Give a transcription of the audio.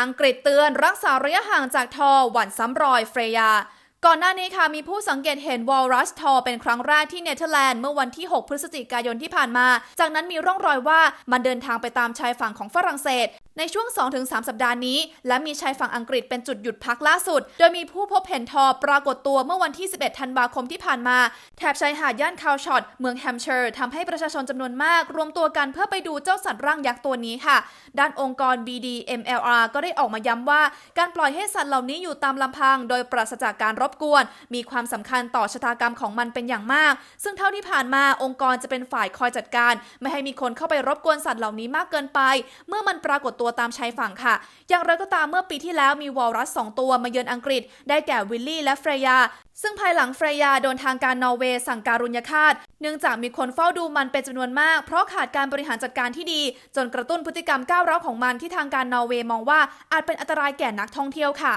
อังกฤษเตือนรักษาระยะห่างจากทอหวั่นซ้ำรอยเฟรยา ก่อนหน้านี้ค่ะมีผู้สังเกตเห็นวอลรัสทอเป็นครั้งแรกที่เนเธอร์แลนด์เมื่อวันที่ 6 พฤศจิกายนที่ผ่านมา จากนั้นมีร่องรอยว่ามันเดินทางไปตามชายฝั่งของฝรั่งเศส ในช่วง 2-3 สัปดาห์นี้ และมีชายฝั่งอังกฤษเป็นจุดหยุดพักล่าสุด โดยมีผู้พบเห็นทอปรากฏตัวเมื่อวันที่ 11 ธันวาคมที่ผ่านมา แถบชายหาดย่านคาวชอตเมืองแฮมเชอร์ทำให้ประชาชนจำนวนมาก รวมตัวกันเพื่อไปดูเจ้าสัตว์ร่างยักษ์ตัวนี้ค่ะ ด้านองค์กร BDMLR ก็ได้ออกมาย้ำว่า การปล่อยให้สัตว์เหล่านี้อยู่ตามลำพัง โดยปราศจากการรบกวน มีความสำคัญต่อชะตากรรมของมันเป็นอย่างมาก ซึ่งเท่าที่ผ่านมาองค์กรจะเป็นฝ่ายคอยจัดการ ไม่ให้มีคนเข้าไปรบกวนสัตว์เหล่านี้มากเกินไป เมื่อมันปรากฏตัวตามชายฝั่งค่ะ อย่างไรก็ตามเมื่อปีที่แล้วมีวอลรัสสองตัวมาเยือนอังกฤษ ได้แก่วิลลี่และเฟรยาซึ่งภายหลังเฟรยาโดนทางการนอร์เวย์สั่งการุญยฆาต เนื่องจากมีคนเฝ้าดูมันเป็นจำนวนมาก เพราะขาดการบริหารจัดการที่ดี จนกระตุ้นพฤติกรรมก้าวร้าวของมันที่ทางการนอร์เวย์มองว่าอาจเป็นอันตรายแก่นักท่องเที่ยวค่ะ